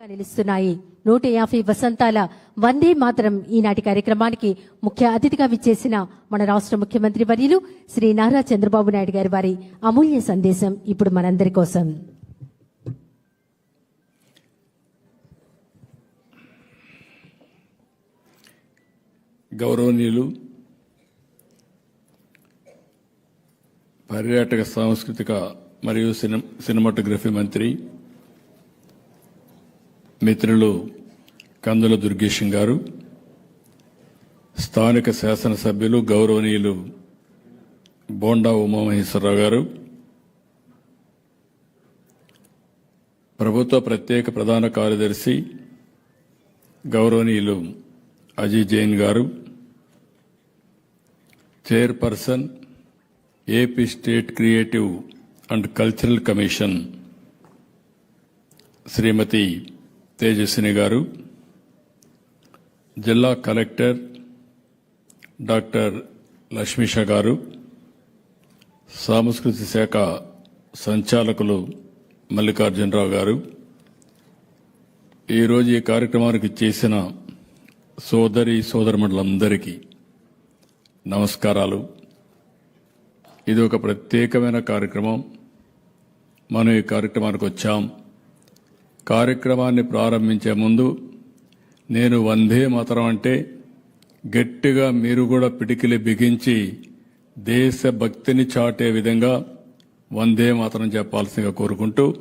నిలుస్తున్నాయి. నూట యాభై వసంతాల వందే మాత్రం ఈనాటి కార్యక్రమానికి ముఖ్య అతిథిగా విచ్చేసిన మన రాష్ట్ర ముఖ్యమంత్రి వర్యులు శ్రీ నారా చంద్రబాబు నాయుడు గారి వారి అమూల్య సందేశం ఇప్పుడు మనందరి కోసం. గౌరవనీయులు పర్యాటక సాంస్కృతిక మరియు సినిమాటోగ్రఫీ మంత్రి మిత్రులు కందుల దుర్గేశం గారు స్థానిక శాసనసభ్యులు గౌరవనీయులు బోండా ఉమామహేశ్వరరావు గారు ప్రభుత్వ ప్రత్యేక ప్రధాన కార్యదర్శి గౌరవనీయులు అజయ్ జైన్ గారు chairperson AP state creative and cultural commission Shrimati Tejaswini గారు జిల్లా కలెక్టర్ డాక్టర్ లక్ష్మీష గారు సాంస్కృతిక శాఖ సంచాలకులు మల్లికార్జునరావు గారు. ఈరోజు ఈ కార్యక్రమానికి చేసిన సోదరి సోదరుమండలందరికీ నమస్కారాలు. ఇది ఒక ప్రత్యేకమైన కార్యక్రమం. మనం ఈ కార్యక్రమానికి వచ్చాం. కార్యక్రమాన్ని ప్రారంభించే ముందు నేను వందే మాతరం అంటే గట్టిగా మీరు కూడా పిడికిలి బిగించి దేశభక్తిని చాటే విధంగా వందే మాతరం చెప్పాల్సిందిగా కోరుకుంటూ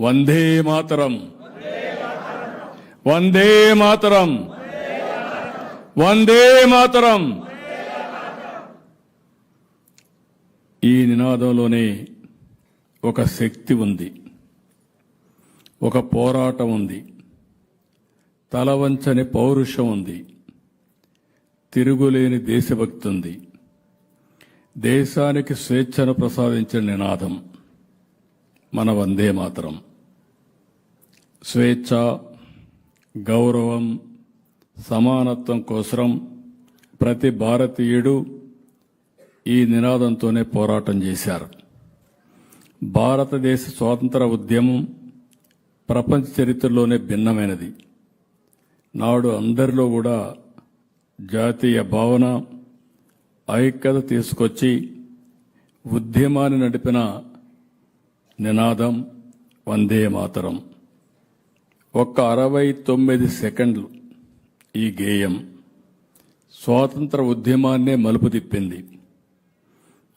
వందే మాతరం. వందే మాతరం. వందే మాతరం. ఈ నినాదంలోనే ఒక శక్తి ఉంది. ఒక పోరాటం ఉంది. తలవంచని పౌరుషం ఉంది. తిరుగులేని దేశభక్తి ఉంది. దేశానికి స్వేచ్ఛను ప్రసాదించిన నినాదం మన వందే మాత్రం. స్వేచ్ఛ గౌరవం సమానత్వం కోసం ప్రతి భారతీయుడు ఈ నినాదంతోనే పోరాటం చేశారు. భారతదేశ స్వాతంత్ర ఉద్యమం ప్రపంచ చరిత్రలోనే భిన్నమైనది. నాడు అందరిలో కూడా జాతీయ భావన ఐక్యత తీసుకొచ్చి ఉద్యమాన్ని నడిపిన నినాదం వందే మాతరం. ఒక్క అరవై తొమ్మిది సెకండ్లు ఈ గేయం స్వాతంత్ర ఉద్యమాన్నే మలుపు తిప్పింది.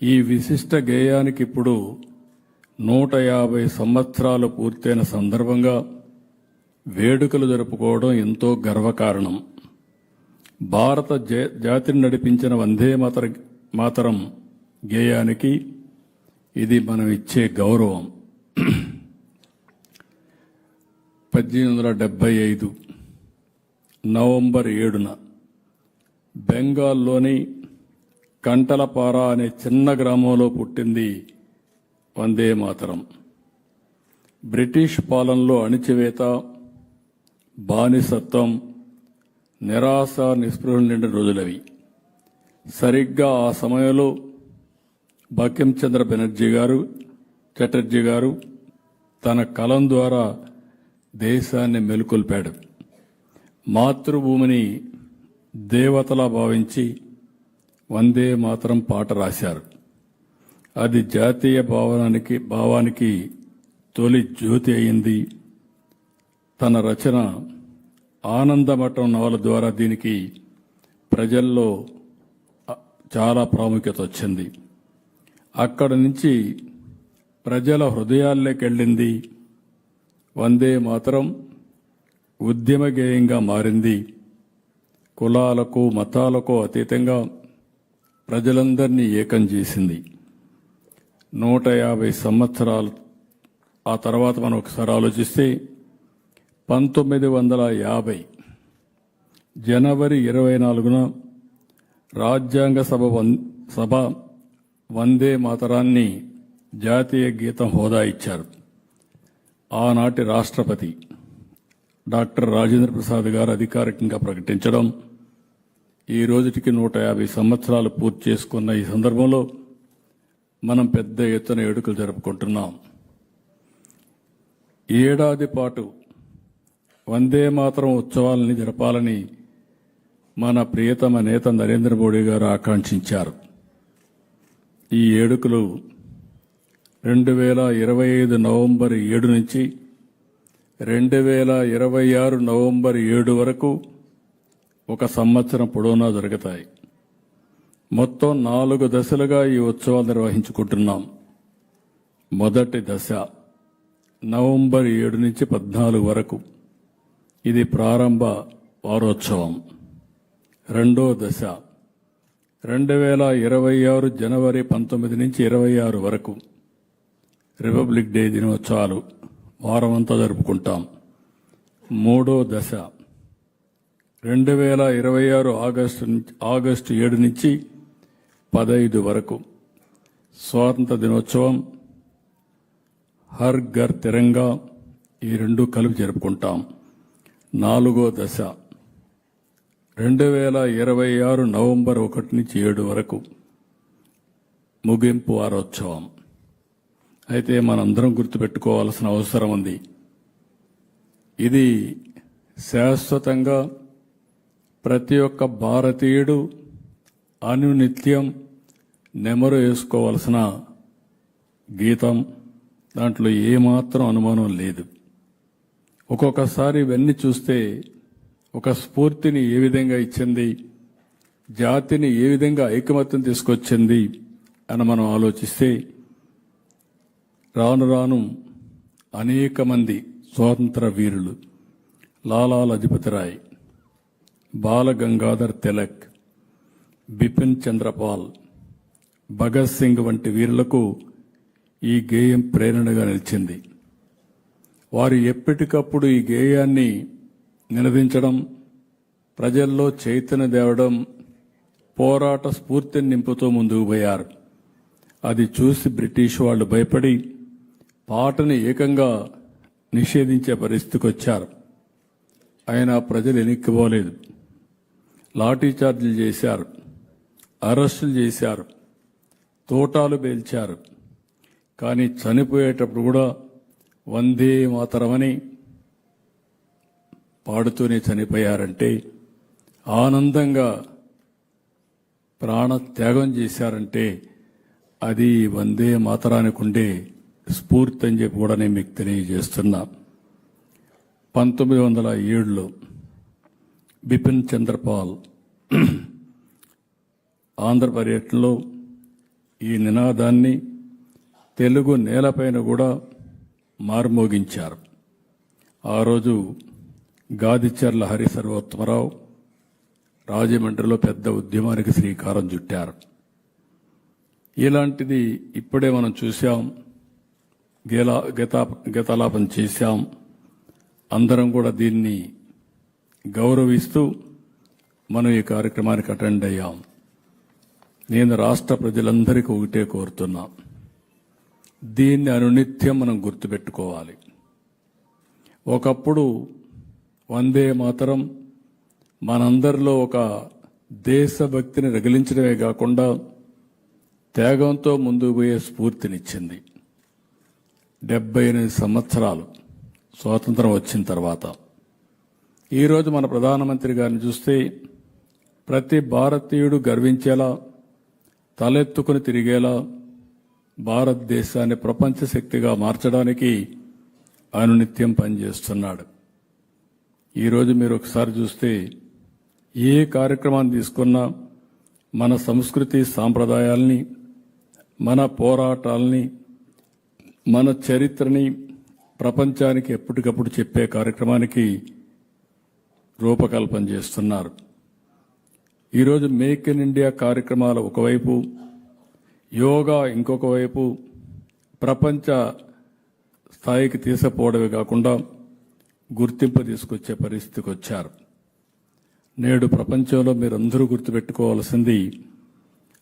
ఈ విశిష్ట గేయానికి ఇప్పుడు నూట యాభై సంవత్సరాలు పూర్తయిన సందర్భంగా వేడుకలు జరుపుకోవడం ఎంతో గర్వకారణం. భారత జాతిని నడిపించిన వందే మాతర మాతరం గేయానికి ఇది మనం ఇచ్చే గౌరవం. పద్దెనిమిది వందల డెబ్బై ఐదు నవంబర్ ఏడున బెంగాల్లోని కంటలపార అనే చిన్న గ్రామంలో పుట్టింది వందే మాతరం. బ్రిటిష్ పాలనలో అణిచివేత బానిసత్వం నిరాశ నిస్పృహ నిండిన రోజులవి. సరిగ్గా ఆ సమయంలో బకించంద్ర బెనర్జీ గారు చటర్జీ గారు తన కలం ద్వారా దేశాన్ని మెలుకొల్పాడు. మాతృభూమిని దేవతలా భావించి వందే మాతరం పాట రాశారు. అది జాతీయ భావనానికి భావానికి తొలి జ్యోతి అయింది. తన రచన ఆనందమఠం నవల ద్వారా దీనికి ప్రజల్లో చాలా ప్రాముఖ్యత వచ్చింది. అక్కడి నుంచి ప్రజల హృదయాల్లోకి వెళ్ళింది. వందే మాత్రం ఉద్యమ గేయంగా మారింది. కులాలకు మతాలకు అతీతంగా ప్రజలందరినీ ఏకం చేసింది. నూట యాభై సంవత్సరాలు. ఆ తర్వాత మనం ఒకసారి ఆలోచిస్తే పంతొమ్మిది వందల యాభై జనవరి ఇరవై నాలుగున రాజ్యాంగ సభ వన్- సభ వందే మాతరాన్ని జాతీయ గీతం హోదా ఇచ్చారు. ఆనాటి రాష్ట్రపతి డాక్టర్ రాజేంద్ర ప్రసాద్ గారు అధికారికంగా ప్రకటించడం ఈ రోజుటికి నూట యాభై సంవత్సరాలు పూర్తి చేసుకున్న ఈ సందర్భంలో మనం పెద్ద ఎత్తున వేడుకలు జరుపుకుంటున్నాం. ఏడాది పాటు వందే మాత్రం ఉత్సవాలని జరపాలని మన ప్రియతమ నేత నరేంద్ర మోడీ గారు ఆకాంక్షించారు. ఈ ఏడుకలు రెండు వేల ఇరవై ఐదు నవంబర్ ఏడు నుంచి రెండు వేల ఇరవై ఆరు నవంబర్ ఏడు వరకు ఒక సంవత్సరం పొడవునా జరుగుతాయి. మొత్తం నాలుగు దశలుగా ఈ ఉత్సవాలు నిర్వహించుకుంటున్నాం. మొదటి దశ నవంబర్ ఏడు నుంచి పద్నాలుగు వరకు. ఇది ప్రారంభ వారోత్సవం. రెండో దశ రెండు వేల ఇరవై ఆరు జనవరి పంతొమ్మిది నుంచి ఇరవై ఆరు వరకు. రిపబ్లిక్ డే దినోత్సవాలు వారమంతా జరుపుకుంటాం. మూడో దశ రెండు వేల ఇరవై ఆరు ఆగస్టు నుంచి- ఆగస్టు ఏడు నుంచి పదైదు వరకు. స్వాతంత్ర దినోత్సవం హర్ ఘర్ తిరంగా ఈ రెండు కలిపి జరుపుకుంటాం. నాలుగో దశ. రెండు వేల ఇరవై ఆరు నవంబర్ ఒకటి నుంచి ఏడు వరకు ముగింపు వారోత్సవం. అయితే మనందరం గుర్తుపెట్టుకోవాల్సిన అవసరం ఉంది. ఇది శాశ్వతంగా ప్రతి ఒక్క భారతీయుడు అనునిత్యం నెమరు వేసుకోవాల్సిన గీతం. దాంట్లో ఏమాత్రం అనుమానం లేదు. ఒక్కొక్కసారి ఇవన్నీ చూస్తే ఒక స్ఫూర్తిని ఏ విధంగా ఇచ్చింది? జాతిని ఏ విధంగా ఐకమత్యం తీసుకొచ్చింది? అని మనం ఆలోచిస్తే రాను రాను అనేక మంది స్వాతంత్ర వీరులు లాలా లజపతి రాయ్ బాల గంగాధర్ తిలక్ బిపిన్ చంద్రపాల్ భగత్ సింగ్ వంటి వీరులకు ఈ గేయం ప్రేరణగా నిలిచింది. వారు ఎప్పటికప్పుడు ఈ గేయాన్ని నినదించడం ప్రజల్లో చైతన్య తేవడం పోరాట స్ఫూర్తిని నింపుతూ ముందుకు పోయారు. అది చూసి బ్రిటిష్ వాళ్ళు భయపడి పాటని ఏకంగా నిషేధించే పరిస్థితికి వచ్చారు. అయినా ప్రజలు ఎనిక్కిపోలేదు. లాఠీ చార్జీలు చేశారు. అరెస్టులు చేశారు. తోటాలు పేల్చారు. కానీ చనిపోయేటప్పుడు కూడా వందే మాతరమని పాడుతూనే చనిపోయారంటే ఆనందంగా ప్రాణ త్యాగం చేశారంటే అది వందే మాతరానికి ఉండే స్ఫూర్తి అని చెప్పి కూడా నేను మీకు తెలియజేస్తున్నా. పంతొమ్మిది వందల ఏడులో బిపిన్ చంద్రపాల్ ఆంధ్ర పర్యటనలో ఈ నినాదాన్ని తెలుగు నేలపైన కూడా మార్మోగించారు. ఆ రోజు గాదిచర్ల హరి సర్వోత్తమరావు రాజమండ్రిలో పెద్ద ఉద్యమానికి శ్రీకారం చుట్టారు. ఇలాంటిది ఇప్పుడే మనం చూశాం. గేలా గతా గతాలాపం చేశాం. అందరం కూడా దీన్ని గౌరవిస్తూ మనం ఈ కార్యక్రమానికి అటెండ్ అయ్యాం. నేను రాష్ట్ర ప్రజలందరికీ ఒకటే కోరుతున్నా. దీన్ని అనునిత్యం మనం గుర్తుపెట్టుకోవాలి. ఒకప్పుడు వందే మాతరం మనందరిలో ఒక దేశభక్తిని రగిలించడమే కాకుండా త్యాగంతో ముందుకు పోయే స్ఫూర్తినిచ్చింది. డెబ్బై ఎనిమిది సంవత్సరాలు స్వాతంత్రం వచ్చిన తర్వాత. ఈరోజు మన ప్రధానమంత్రి గారిని చూస్తే ప్రతి భారతీయుడు గర్వించేలా తలెత్తుకుని తిరిగేలా భారతదేశాన్ని ప్రపంచ శక్తిగా మార్చడానికి అనునిత్యం పనిచేస్తున్నాడు. ఈరోజు మీరు ఒకసారి చూస్తే ఏ కార్యక్రమాన్ని తీసుకున్నా మన సంస్కృతి సాంప్రదాయాల్ని మన పోరాటాల్ని మన చరిత్రని ప్రపంచానికి ఎప్పటికప్పుడు చెప్పే కార్యక్రమానికి రూపకల్పన చేస్తున్నారు. ఈరోజు మేక్ ఇన్ ఇండియా కార్యక్రమాలు ఒకవైపు యోగా ఇంకొక వైపు ప్రపంచ స్థాయికి తీసుకుపోవడమే కాకుండా గుర్తింపు తీసుకొచ్చే పరిస్థితికి వచ్చారు. నేడు ప్రపంచంలో మీరందరూ గుర్తుపెట్టుకోవాల్సింది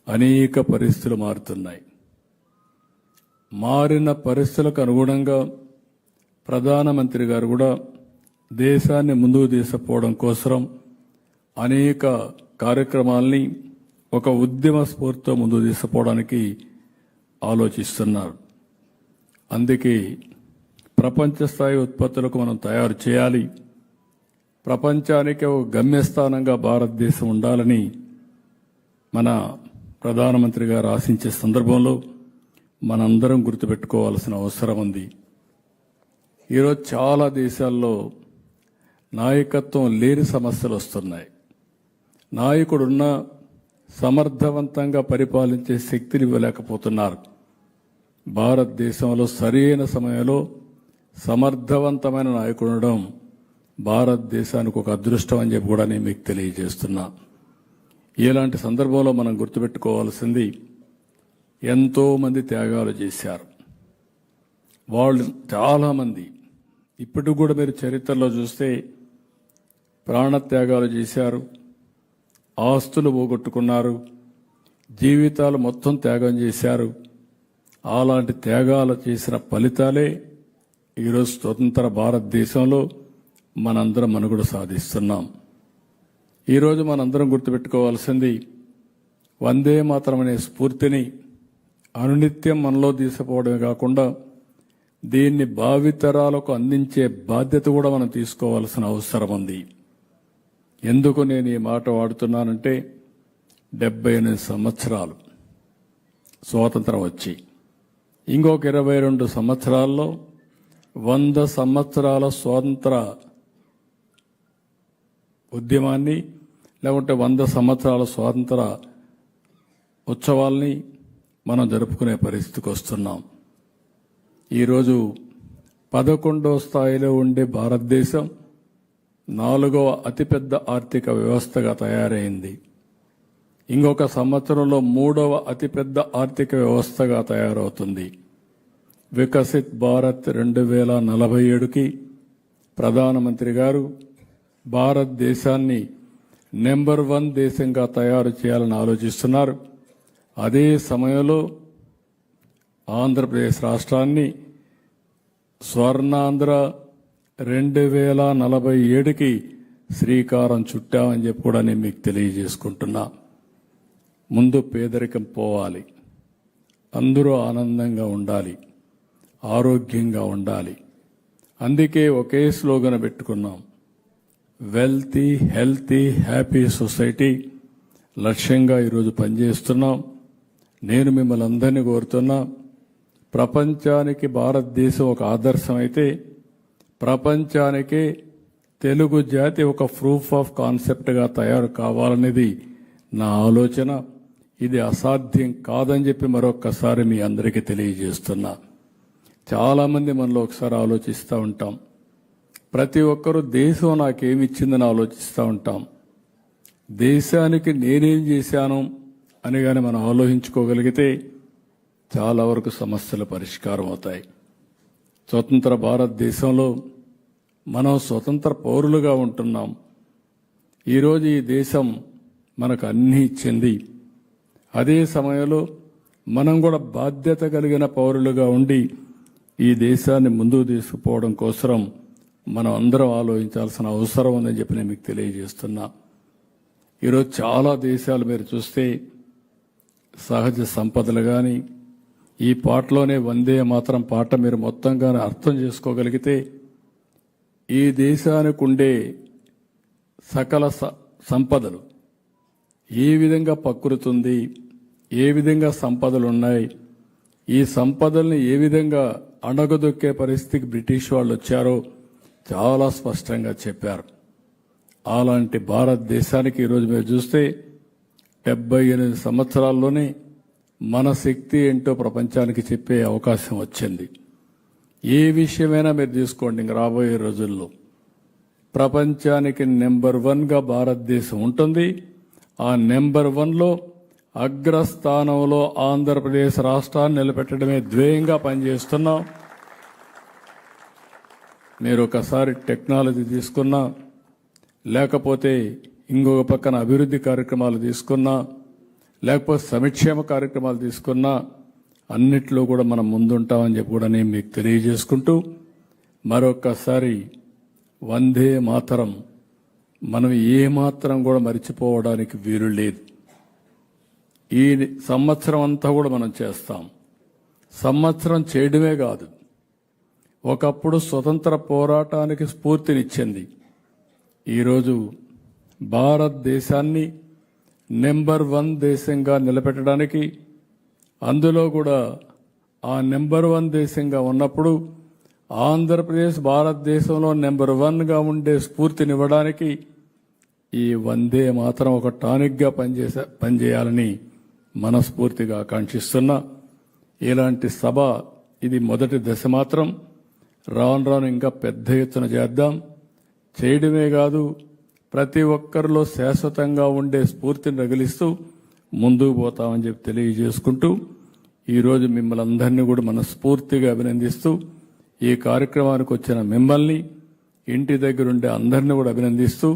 అనేక పరిస్థితులు మారుతున్నాయి. మారిన పరిస్థితులకు అనుగుణంగా ప్రధానమంత్రి గారు కూడా దేశాన్ని ముందుకు తీసుకుపోవడం కోసం అనేక కార్యక్రమాల్ని ఒక ఉద్యమ స్ఫూర్తితో ముందు తీసుకుపోవడానికి ఆలోచిస్తున్నారు. అందుకే ప్రపంచ స్థాయి ఉత్పత్తులకు మనం తయారు చేయాలి. ప్రపంచానికి ఒక గమ్యస్థానంగా భారతదేశం ఉండాలని మన ప్రధానమంత్రి గారు ఆశించే సందర్భంలో మనందరం గుర్తుపెట్టుకోవాల్సిన అవసరం ఉంది. ఈరోజు చాలా దేశాల్లో నాయకత్వం లేని సమస్యలు వస్తున్నాయి. నాయకుడున్న సమర్థవంతంగా పరిపాలించే శక్తిని ఇవ్వలేకపోతున్నారు. భారతదేశంలో సరైన సమయంలో సమర్థవంతమైన నాయకుడు ఉండడం భారతదేశానికి ఒక అదృష్టం అని చెప్పి కూడా నేను మీకు తెలియజేస్తున్నా. ఇలాంటి సందర్భంలో మనం గుర్తుపెట్టుకోవాల్సింది ఎంతోమంది త్యాగాలు చేశారు. వాళ్ళు చాలామంది. ఇప్పటికి కూడా మీరు చరిత్రలో చూస్తే ప్రాణత్యాగాలు చేశారు ఆస్తులు పోగొట్టుకున్నారు. జీవితాలు మొత్తం త్యాగం చేశారు. అలాంటి త్యాగాలు చేసిన ఫలితాలే ఈరోజు స్వతంత్ర భారతదేశంలో మనందరం మనుగడ సాధిస్తున్నాం. ఈరోజు మనందరం గుర్తుపెట్టుకోవాల్సింది వందే మాత్రం అనే స్ఫూర్తిని అనునిత్యం మనలో తీసుకుపోవడమే కాకుండా దీన్ని భావితరాలకు అందించే బాధ్యత కూడా మనం తీసుకోవాల్సిన అవసరం ఉంది. ఎందుకు నేను ఈ మాట వాడుతున్నానంటే డెబ్బై ఎనిమిది సంవత్సరాలు స్వాతంత్రం వచ్చి ఇంకొక ఇరవై రెండు సంవత్సరాల్లో వంద సంవత్సరాల స్వాతంత్ర ఉద్యమాన్ని లేకుంటే వంద సంవత్సరాల స్వాతంత్ర ఉత్సవాల్ని మనం జరుపుకునే పరిస్థితికి వస్తున్నాం. ఈరోజు పదకొండో స్థాయిలో ఉండే భారతదేశం నాలుగవ అతిపెద్ద ఆర్థిక వ్యవస్థగా తయారైంది. ఇంకొక సంవత్సరంలో మూడవ అతిపెద్ద ఆర్థిక వ్యవస్థగా తయారవుతుంది. వికసిత్ భారత్ రెండు వేల నలభై ఏడుకి ప్రధానమంత్రి గారు భారతదేశాన్ని నెంబర్ వన్ దేశంగా తయారు చేయాలని ఆలోచిస్తున్నారు. అదే సమయంలో ఆంధ్రప్రదేశ్ రాష్ట్రాన్ని స్వర్ణాంధ్ర రెండు వేల నలభై ఏడుకి శ్రీకారం చుట్టామని చెప్పి కూడా నేను మీకు తెలియజేసుకుంటున్నా. ముందు పేదరికం పోవాలి. అందరూ ఆనందంగా ఉండాలి. ఆరోగ్యంగా ఉండాలి. అందుకే ఒకే స్లోగన్ పెట్టుకున్నాం. వెల్తీ హెల్తీ హ్యాపీ సొసైటీ లక్ష్యంగా ఈరోజు పనిచేస్తున్నాం. నేను మిమ్మల్ని అందరినీ కోరుతున్నా. ప్రపంచానికి భారతదేశం ఒక ఆదర్శం అయితే ప్రపంచానికి తెలుగు జాతి ఒక ప్రూఫ్ ఆఫ్ కాన్సెప్ట్గా తయారు కావాలనేది నా ఆలోచన. ఇది అసాధ్యం కాదని చెప్పి మరొక్కసారి మీ అందరికీ తెలియజేస్తున్నా. చాలామంది మనలో ఒకసారి ఆలోచిస్తూ ఉంటాం. ప్రతి ఒక్కరూ దేశం నాకేమిచ్చిందని ఆలోచిస్తూ ఉంటాం. దేశానికి నేనేం చేశాను అని కానీ మనం ఆలోచించుకోగలిగితే చాలా వరకు సమస్యలు పరిష్కారం అవుతాయి. స్వతంత్ర భారతదేశంలో మనం స్వతంత్ర పౌరులుగా ఉంటున్నాం. ఈరోజు ఈ దేశం మనకు అన్నీ ఇచ్చింది అదే సమయంలో మనం కూడా బాధ్యత కలిగిన పౌరులుగా ఉండి ఈ దేశాన్ని ముందుకు తీసుకుపోవడం కోసం మనం అందరం ఆలోచించాల్సిన అవసరం ఉందని చెప్పి నేను మీకు తెలియజేస్తున్నా. ఈరోజు చాలా దేశాలు మీరు చూస్తే సహజ సంపదలు కానీ ఈ పాటలోనే వందే మాత్రం పాట మీరు మొత్తంగా అర్థం చేసుకోగలిగితే ఈ దేశానికి ఉండే సకల స- సంపదలు ఏ విధంగా పక్కురుతుంది ఏ విధంగా సంపదలు ఉన్నాయి ఈ సంపదల్ని ఏ విధంగా అణగదొక్కే పరిస్థితికి బ్రిటిష్ వాళ్ళు వచ్చారో చాలా స్పష్టంగా చెప్పారు. అలాంటి భారతదేశానికి ఈరోజు మీరు చూస్తే డెబ్బై ఎనిమిది సంవత్సరాల్లోనే మన శక్తి ఏంటో ప్రపంచానికి చెప్పే అవకాశం వచ్చింది. ఏ విషయమైనా మీరు తీసుకోండి ఇంక రాబోయే రోజుల్లో. ప్రపంచానికి నెంబర్ వన్గా భారతదేశం ఉంటుంది. ఆ నెంబర్ వన్లో అగ్రస్థానంలో ఆంధ్రప్రదేశ్ రాష్ట్రాన్ని నిలబెట్టడమే ధ్యేయంగా పనిచేస్తున్నాం. మీరు ఒకసారి టెక్నాలజీ తీసుకున్నా లేకపోతే ఇంకొక పక్కన అభివృద్ధి కార్యక్రమాలు తీసుకున్నా లేకపోతే సంక్షేమ కార్యక్రమాలు తీసుకున్నా అన్నిట్లో కూడా మనం ముందుంటామని చెప్పి కూడా నేను మీకు తెలియజేసుకుంటూ మరొక్కసారి వందే మాతరం. మనం ఏ మాత్రం కూడా మర్చిపోవడానికి వీలు లేదు. ఈ సంవత్సరం అంతా కూడా మనం చేస్తాం. సంవత్సరం చేయడమే కాదు. ఒకప్పుడు స్వతంత్ర పోరాటానికి స్ఫూర్తినిచ్చింది. ఈరోజు భారతదేశాన్ని నెంబర్ వన్ దేశంగా నిలబెట్టడానికి అందులో కూడా ఆ నెంబర్ వన్ దేశంగా ఉన్నప్పుడు ఆంధ్రప్రదేశ్ భారతదేశంలో నెంబర్ వన్గా ఉండే స్ఫూర్తినివ్వడానికి ఈ వందే మాత్రం ఒక టానిక్గా పనిచేసే పనిచేయాలని మనస్ఫూర్తిగా ఆకాంక్షిస్తున్నా. ఇలాంటి సభ ఇది మొదటి దశ మాత్రం. రాను రాను ఇంకా పెద్ద ఎత్తున చేద్దాం. చేయడమే కాదు ప్రతి ఒక్కరిలో శాశ్వతంగా ఉండే స్ఫూర్తిని రగిలిస్తూ ముందుకు పోతామని చెప్పి తెలియజేసుకుంటూ ఈరోజు మిమ్మల్ని అందరినీ కూడా మనస్ఫూర్తిగా అభినందిస్తూ ఈ కార్యక్రమానికి వచ్చిన మిమ్మల్ని ఇంటి దగ్గరుండే అందరినీ కూడా అభినందిస్తూ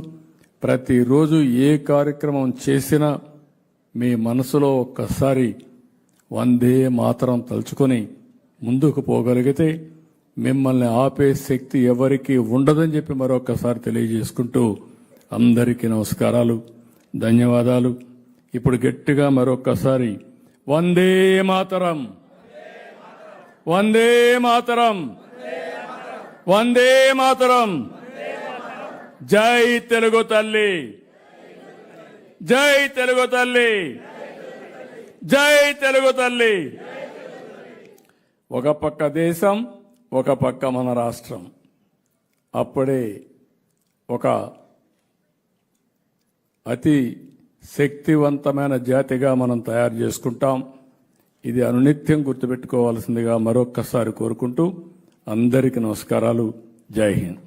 ప్రతిరోజు ఏ కార్యక్రమం చేసినా మీ మనసులో ఒక్కసారి వందే మాత్రం తలుచుకొని ముందుకు పోగలిగితే మిమ్మల్ని ఆపే శక్తి ఎవరికీ ఉండదని చెప్పి మరొకసారి తెలియజేసుకుంటూ అందరికీ నమస్కారాలు ధన్యవాదాలు. ఇప్పుడు గట్టిగా మరొక్కసారి వందే మాతరం. వందే మాతరం. వందే మాతరం. జై తెలుగు తల్లి. జై తెలుగు తల్లి. జై తెలుగు తల్లి. ఒక పక్క దేశం ఒక పక్క మన రాష్ట్రం. అప్పుడే ఒక అతి శక్తివంతమైన జాతిగా మనం తయారు చేసుకుంటాం. ఇది అనునిత్యం గుర్తుపెట్టుకోవాల్సిందిగా మరొక్కసారి కోరుకుంటూ అందరికీ నమస్కారాలు. జై హింద్.